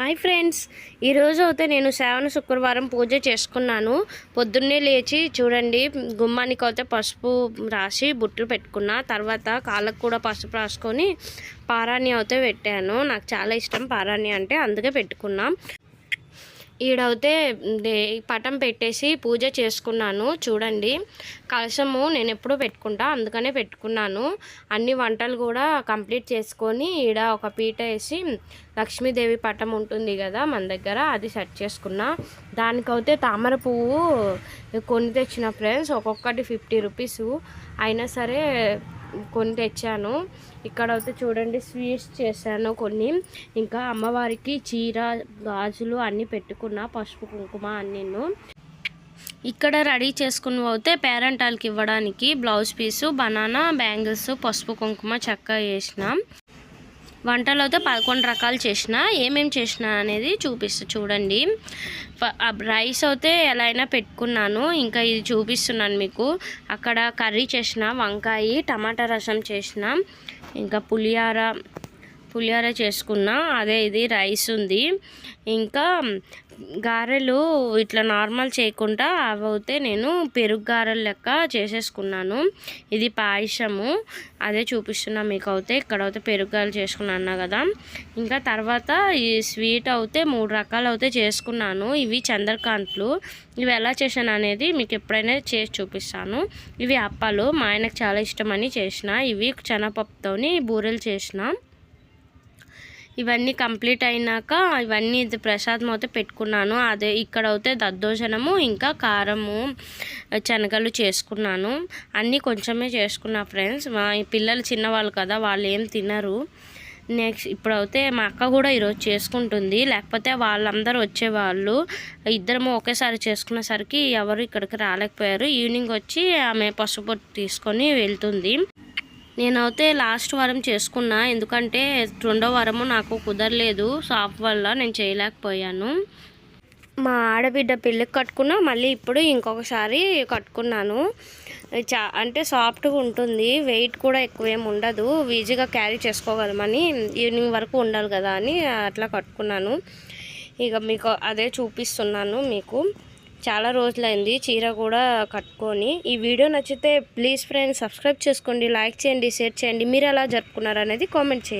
Hi friends. ఈరోజు అయితే నేను శ్రావణ శుక్రవారం పూజ చేసుకున్నాను. పొద్దున్నే లేచి చూడండి గుమ్మానికి అయితే పసుపు రాసి బుట్టలు పెట్టుకున్నా తర్వాత కాళ్ళకు కూడా పసుపు రాసుకొని పారాణి అయితే పెట్టాను. నాకు చాలా ఇష్టం పారాణి అంటే అందుకే పెట్టుకున్నాం. ఈడైతే దే- పటం పెట్టేసి పూజ చేసుకున్నాను. చూడండి కలశము నేను ఎప్పుడూ పెట్టుకుంటా అందుకనే పెట్టుకున్నాను. అన్ని వంటలు కూడా కంప్లీట్ చేసుకొని ఈడ ఒక పీట వేసి లక్ష్మీదేవి పటం ఉంటుంది కదా మన దగ్గర అది సెట్ చేసుకున్నా. దానికైతే తామర పువ్వు కొని తెచ్చిన ఫ్రెండ్స్ ఒక్కొక్కటి ఫిఫ్టీ రూపీస్. అయినా సరే కొని తెచ్చాను. ఇక్కడ అయితే చూడండి స్వీట్స్ చేశాను కొన్ని. ఇంకా అమ్మవారికి చీర గాజులు అన్నీ పెట్టుకున్నా పసుపు కుంకుమ అన్నీను ఇక్కడ రెడీ చేసుకుని పోతే పేరెంటాల్కి ఇవ్వడానికి బ్లౌజ్ పీసు బనానా బ్యాంగిల్స్ పసుపు కుంకుమ చక్కగా వేసినాం. వంటలు అయితే పదకొండు రకాలు చేసిన ఏమేమి చేసిన అనేది చూపిస్తా చూడండి. రైస్ అయితే ఎలా అయినా పెట్టుకున్నాను. ఇంకా ఇది చూపిస్తున్నాను మీకు. అక్కడ కర్రీ చేసిన వంకాయ టమాటా రసం చేసిన ఇంకా పులిహార పులిహోర చేసుకున్నా అదే ఇది రైస్ ఉంది. ఇంకా గారెలు ఇట్లా నార్మల్ చేయకుండా అవి అయితే నేను పెరుగు గారెలు లెక్క చేసేసుకున్నాను. ఇది పాయసము. అదే చూపిస్తున్నా మీకు అయితే ఇక్కడ అయితే పెరుగు గారెలు చేసుకున్నాను అన్నా కదా. ఇంకా తర్వాత ఈ స్వీట్ అయితే మూడు రకాలు అయితే చేసుకున్నాను. ఇవి చంద్రకాంత్లు. ఇవి ఎలా చేశాను అనేది మీకు ఎప్పుడైనా చేసి చూపిస్తాను. ఇవి అప్పాలు. మా ఆయనకు చాలా ఇష్టమని చేసిన. ఇవి శనగపప్పుతోని బూరెలు చేసిన. ఇవన్నీ కంప్లీట్ అయినాక ఇవన్నీ ఇది ప్రసాదం అయితే పెట్టుకున్నాను. అదే ఇక్కడ అయితే దద్దోజనము ఇంకా కారము శనగలు చేసుకున్నాను. అన్నీ కొంచెమే చేసుకున్నా ఫ్రెండ్స్. మా పిల్లలు చిన్నవాళ్ళు కదా వాళ్ళు ఏం తినరు. నెక్స్ట్ ఇప్పుడైతే మా అక్క కూడా ఈరోజు చేసుకుంటుంది. లేకపోతే వాళ్ళందరూ వచ్చేవాళ్ళు. ఇద్దరము ఒకేసారి చేసుకునేసరికి ఎవరు ఇక్కడికి రాలేకపోయారు. ఈవినింగ్ వచ్చి ఆమె పసుపు తీసుకొని వెళ్తుంది. నేనైతే లాస్ట్ వారం చేసుకున్నా. ఎందుకంటే రెండో వారము నాకు కుదరలేదు. షాప్ వల్ల నేను చేయలేకపోయాను. మా ఆడబిడ్డ పెళ్ళికి కట్టుకున్నా. మళ్ళీ ఇప్పుడు ఇంకొకసారి కట్టుకున్నాను. చా అంటే సాఫ్ట్గా ఉంటుంది. వెయిట్ కూడా ఎక్కువ ఏమి ఉండదు. ఈజీగా క్యారీ చేసుకోగలమని ఈవినింగ్ వరకు ఉండాలి కదా అని అట్లా కట్టుకున్నాను. ఇక మీకు అదే చూపిస్తున్నాను మీకు. చాలా రోజులైంది చీర కూడా కట్టుకొని. ఈ వీడియో నచ్చితే ప్లీజ్ ఫ్రెండ్స్ సబ్స్క్రైబ్ చేసుకోండి లైక్ చేయండి షేర్ చేయండి. మీరు ఎలా జరుపుకున్నారు అనేది కామెంట్ చేయండి.